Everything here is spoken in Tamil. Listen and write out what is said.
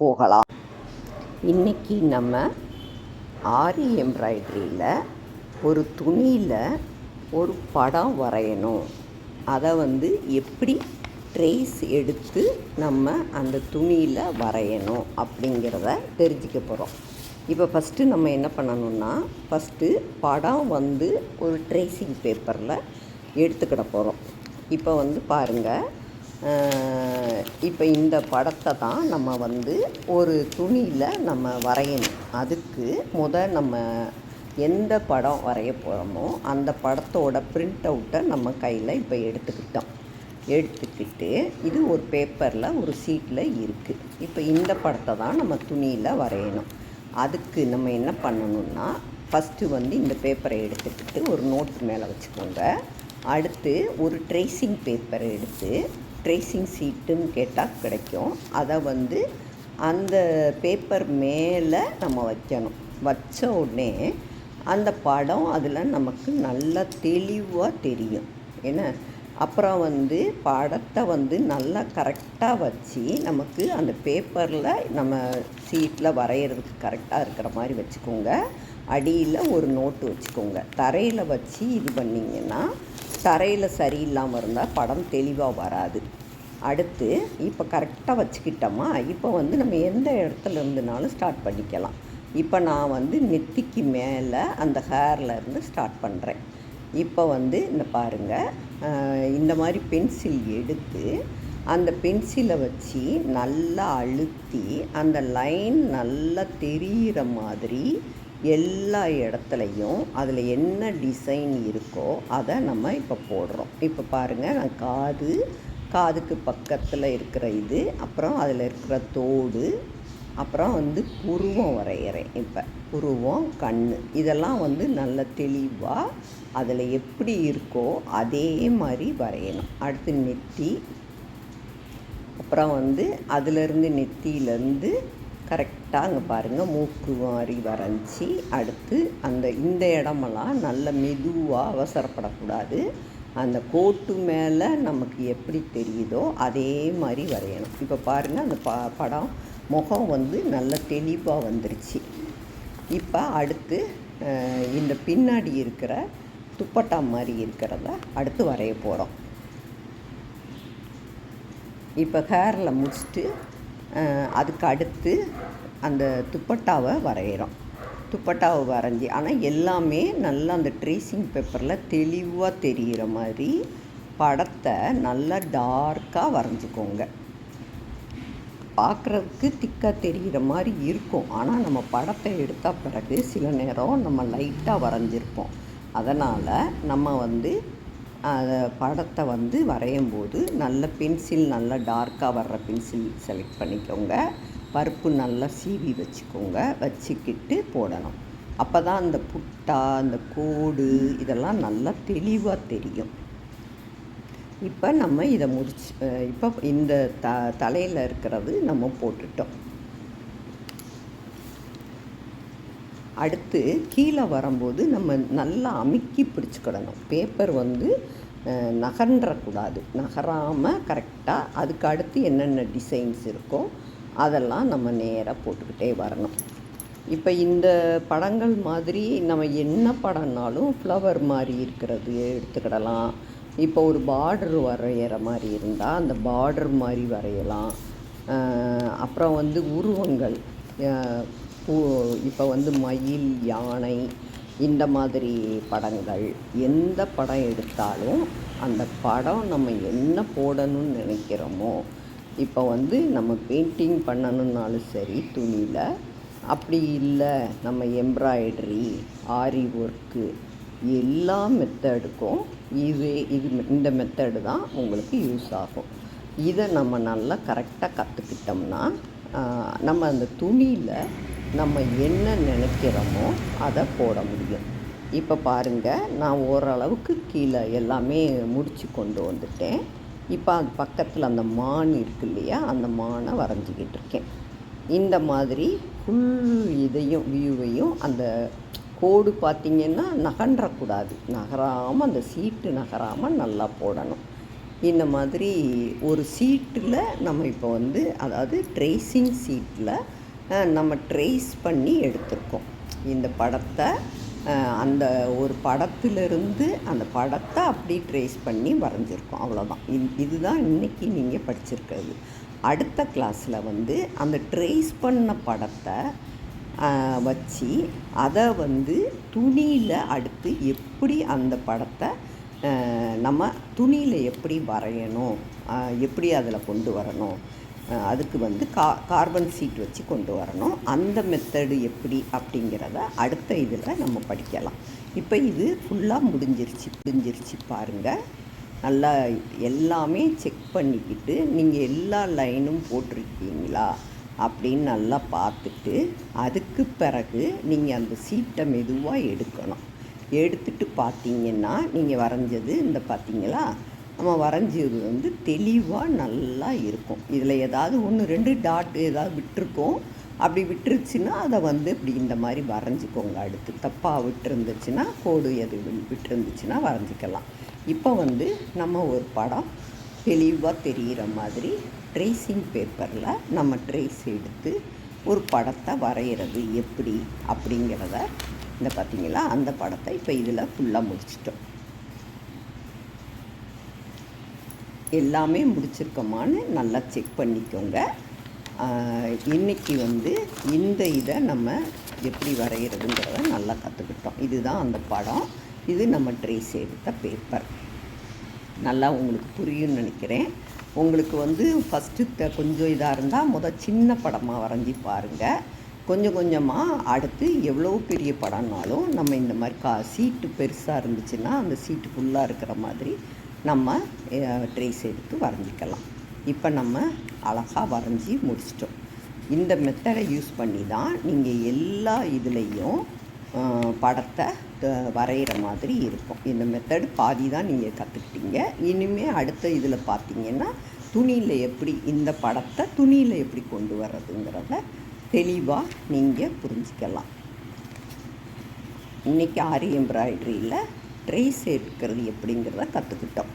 போகலாம். இன்றைக்கி நம்ம ஆரி எம்ப்ராய்டரியில் ஒரு துணியில் ஒரு படம் வரையணும். அதை வந்து எப்படி ட்ரேஸ் எடுத்து நம்ம அந்த துணியில் வரையணும் அப்படிங்கிறத தெரிஞ்சுக்க போகிறோம் இப்போ ஃபஸ்ட்டு நம்ம என்ன பண்ணணும்னா ஃபஸ்ட்டு படம் வந்து ஒரு ட்ரேசிங் பேப்பரில் எடுத்துக்கிட போகிறோம் இப்போ வந்து பாருங்கள் இப்போ இந்த படத்தை தான் நம்ம வந்து ஒரு துணியில் நம்ம வரையணும். அதுக்கு முத நம்ம எந்த படம் வரைய போகிறோமோ அந்த படத்தோட பிரிண்ட் அவுட்டை நம்ம கையில் இப்போ எடுத்துக்கிட்டோம். எடுத்துக்கிட்டு இது ஒரு பேப்பரில் ஒரு சீட்டில் இருக்குது இப்போ இந்த படத்தை தான் நம்ம துணியில் வரையணும். அதுக்கு நம்ம என்ன பண்ணணும்னா ஃபஸ்ட்டு வந்து இந்த பேப்பரை எடுத்துக்கிட்டு ஒரு நோட்டு மேலே வச்சுக்கோங்க. அடுத்து ஒரு ட்ரேசிங் பேப்பரை எடுத்து ட்ரேசிங் சீட்டுன்னு கேட்டால் கிடைக்கும். அதை வந்து அந்த பேப்பர் மேலே நம்ம வைக்கணும். வச்ச உடனே அந்த படம் அதில் நமக்கு நல்லா தெளிவாக தெரியும். என்ன? அப்புறம் வந்து படத்தை வந்து நல்லா கரெக்டாக வச்சு நமக்கு அந்த பேப்பரில் நம்ம சீட்டில் வரைகிறதுக்கு கரெக்டாக இருக்கிற மாதிரி வச்சுக்கோங்க. அடியில் ஒரு நோட்டு வச்சுக்கோங்க. தரையில் வச்சு இது பண்ணிங்கன்னா தரையில் சரியில்லாமல் இருந்தால் படம் தெளிவாக வராது. அடுத்து இப்போ கரெக்டாக வச்சுக்கிட்டோமா இப்போ வந்து நம்ம எந்த இடத்துல இருந்துனாலும் ஸ்டார்ட் பண்ணிக்கலாம். இப்போ நான் வந்து நெத்திக்கு மேலே அந்த ஹேர்லேருந்து இருந்து ஸ்டார்ட் பண்ணுறேன் இப்போ வந்து இந்த பாருங்கள் இந்த மாதிரி பென்சில் எடுத்து அந்த பென்சிலை வச்சு நல்லா அழுத்தி அந்த லைன் நல்லா தெரிகிற மாதிரி எல்லா இடத்துலையும் அதில் என்ன டிசைன் இருக்கோ அதை நம்ம இப்போ போடுறோம். இப்போ பாருங்கள் நான் காது காதுக்கு பக்கத்தில் இருக்கிற இது அப்புறம் அதில் இருக்கிற தோடு அப்புறம் வந்து புருவம் வரைகிறேன் இப்போ. புருவம் கண் இதெல்லாம் வந்து நல்ல தெளிவாக அதில் எப்படி இருக்கோ அதே மாதிரி வரையணும். அடுத்து நெத்தி. அப்புறம் வந்து அதிலிருந்து நெத்தியிலேருந்து கரெக்டாக அங்கே பாருங்கள் மூக்கு மாதிரி வரைஞ்சி அடுத்து அந்த இந்த இடமெல்லாம் நல்ல மெதுவாக அவசரப்படக்கூடாது. அந்த கோட்டு மேலே நமக்கு எப்படி தெரியுதோ அதே மாதிரி வரையணும். இப்போ பாருங்கள் அந்த ப படம் முகம் வந்து நல்ல தெளிவாக வந்துருச்சு. இப்போ அடுத்து இந்த பின்னாடி இருக்கிற துப்பட்டா மாதிரி இருக்கிறத அடுத்து வரைய போகிறோம் இப்போ ஹேரில் முடிச்சுட்டு அதுக்கு அடுத்து அந்த துப்பட்டாவை வரைகிறோம். துப்பட்டாவை வரைஞ்சி ஆனால் எல்லாமே நல்லா அந்த ட்ரேசிங் பேப்பரில் தெளிவாக தெரிகிற மாதிரி படத்தை நல்லா டார்க்காக வரைஞ்சிக்கோங்க. பார்க்குறதுக்கு திக்காக தெரிகிற மாதிரி இருக்கும். ஆனால் நம்ம படத்தை எடுத்த பிறகு சில நேரம் நம்ம லைட்டாக வரைஞ்சிருப்போம். அதனால் நம்ம வந்து அதை படத்தை வந்து வரையும் போது நல்ல பென்சில் நல்லா டார்க்காக வர்ற பென்சில் செலக்ட் பண்ணிக்கோங்க. பருப்பு நல்லா சீவி வச்சுக்கோங்க. வச்சுக்கிட்டு போடணும். அப்போ தான் அந்த புட்டா அந்த கோடு இதெல்லாம் நல்லா தெளிவாக தெரியும். இப்போ நம்ம இதை முடிச்சு இப்போ இந்த த தலையில் இருக்கிறது நம்ம போட்டுட்டோம். அடுத்து கீழே வரும்போது நம்ம நல்லா அமுக்கி பிடிச்சிக்கிடணும். பேப்பர் வந்து நகன்றக்கூடாது. நகராமல் கரெக்டாக அதுக்கு அடுத்து என்னென்ன டிசைன்ஸ் இருக்கோ அதெல்லாம் நம்ம நேராக போட்டுக்கிட்டே வரணும். இப்போ இந்த படங்கள் மாதிரி நம்ம என்ன படம்னாலும் ஃப்ளவர் மாதிரி இருக்கிறது எடுத்துக்கிடலாம். இப்போ ஒரு பார்டர் வரைகிற மாதிரி இருந்தால் அந்த பார்டர் மாதிரி வரையலாம். அப்புறம் வந்து உருவங்கள் பூ இப்போ வந்து மயில் யானை இந்த மாதிரி படங்கள். எந்த படம் எடுத்தாலும் அந்த படம் நம்ம என்ன போடணும்னு நினைக்கிறோமோ இப்போ வந்து நம்ம பெயிண்டிங் பண்ணணுன்னாலும் சரி துணியில். அப்படி இல்லை நம்ம எம்ப்ராய்டரி ஆரி ஒர்க்கு எல்லா மெத்தடுக்கும் இது இது இந்த மெத்தடு தான் உங்களுக்கு யூஸ் ஆகும். இதை நம்ம நல்லா கரெக்டாக கற்றுக்கிட்டோம்னா நம்ம அந்த துணியில் நம்ம என்ன நினைக்கிறோமோ அதை போட முடியும். இப்போ பாருங்கள் நான் ஓரளவுக்கு கீழே எல்லாமே முடித்து கொண்டு வந்துட்டேன். இப்போ அது பக்கத்தில் அந்த மான் இருக்கு இல்லையா அந்த மானை வரைஞ்சிக்கிட்டு இருக்கேன். இந்த மாதிரி ஃபுல் இதையும் வியூவையும் அந்த கோடு பார்த்திங்கன்னா நகன்றக்கூடாது. நகராமல் அந்த சீட்டு நகராமல் நல்லா போடணும். இந்த மாதிரி ஒரு சீட்டில் நம்ம இப்போ வந்து அதாவது ட்ரேசிங் சீட்டில் நம்ம ட்ரேஸ் பண்ணி எடுத்திருக்கோம். இந்த படத்தை அந்த ஒரு படத்திலிருந்து அந்த படத்தை அப்படி ட்ரேஸ் பண்ணி வரைஞ்சிருக்கோம். அவ்வளோதான் இது இதுதான் இன்றைக்கி நீங்கள் படிச்சிருக்கிறது. அடுத்த கிளாஸில் வந்து அந்த ட்ரேஸ் பண்ண படத்தை வச்சு அதை வந்து துணியில் அடுத்து எப்படி அந்த படத்தை நம்ம துணியில் எப்படி வரையணும் எப்படி அதில் கொண்டு வரணும் அதுக்கு வந்து கா கார்பன் சீட் வச்சு கொண்டு வரணும். அந்த மெத்தடு எப்படி அப்படிங்கிறத அடுத்த இதில் நம்ம படிக்கலாம். இப்போ இது ஃபுல்லாக முடிஞ்சிருச்சு முடிஞ்சிருச்சு பாருங்கள் நல்லா எல்லாமே செக் பண்ணிக்கிட்டு நீங்கள் எல்லா லைனும் போட்டிருக்கீங்களா அப்படின்னு நல்லா பார்த்துட்டு அதுக்கு பிறகு நீங்கள் அந்த சீட்டை மெதுவாக எடுக்கணும். எடுத்துட்டு பார்த்தீங்கன்னா நீங்கள் வரைஞ்சது இந்த பார்த்தீங்களா? நம்ம வரைஞ்சது வந்து தெளிவாக நல்லா இருக்கும். இதில் ஏதாவது ஒன்று ரெண்டு டாட் ஏதாவது விட்டுருக்கோம். அப்படி விட்டுருச்சுன்னா அதை வந்து இப்படி இந்த மாதிரி வரைஞ்சிக்கோங்க. அடுத்து தப்பாக விட்டுருந்துச்சுன்னா கோடு எது வி- விட்டுருந்துச்சுன்னா வரைஞ்சிக்கலாம். இப்போ வந்து நம்ம ஒரு படம் தெளிவாக தெரிகிற மாதிரி ட்ரேசிங் பேப்பரில் நம்ம ட்ரேஸ் எடுத்து ஒரு படத்தை வரைகிறது எப்படி அப்படிங்கிறத இந்த பார்த்திங்களா அந்த படத்தை இப்போ இதில் ஃபுல்லாக முடிச்சிட்டோம். எல்லாமே முடிச்சிருக்கோமான்னு நல்லா செக் பண்ணிக்கோங்க. இன்றைக்கி இன்னைக்கு வந்து இந்த இதை நம்ம எப்படி வரைகிறதுங்கிறத நல்லா கற்றுக்கிட்டோம் இதுதான் அந்த படம். இது நம்ம ட்ரேஸ் எடுத்த பேப்பர் நல்லா உங்களுக்கு புரியும்னு நினைக்கிறேன். உங்களுக்கு வந்து ஃபஸ்ட்டு த கொஞ்சம் இதாக இருந்தால் முத சின்ன படமாக வரைஞ்சி பாருங்கள் கொஞ்சம் கொஞ்சமாக அடுத்து எவ்வளோ பெரிய படம்னாலும் நம்ம இந்த மாதிரி கா சீட்டு பெருசாக இருந்துச்சுன்னா அந்த சீட்டு ஃபுல்லாக இருக்கிற மாதிரி நம்ம ட்ரேஸ் எடுத்து வரைஞ்சிக்கலாம். இப்போ நம்ம அழகாக வரைஞ்சி முடிச்சிட்டோம். இந்த மெத்தடை யூஸ் பண்ணி தான் நீங்கள் எல்லா இதுலேயும் படத்தை வரைகிற மாதிரி இருக்கும். இந்த மெத்தடு பாதி தான் நீங்கள் கற்றுக்கிட்டீங்க இனிமேல் அடுத்த இதில் பார்த்தீங்கன்னா துணியில் எப்படி இந்த படத்தை துணியில் எப்படி கொண்டு வர்றதுங்கிறத தெளிவாக நீங்கள் புரிஞ்சுக்கலாம். இன்றைக்கி ஆரி எம்ப்ராய்டரியில் ட்ரை சேர்க்கிறது எப்படிங்கிறத கற்றுக்கிட்டோம்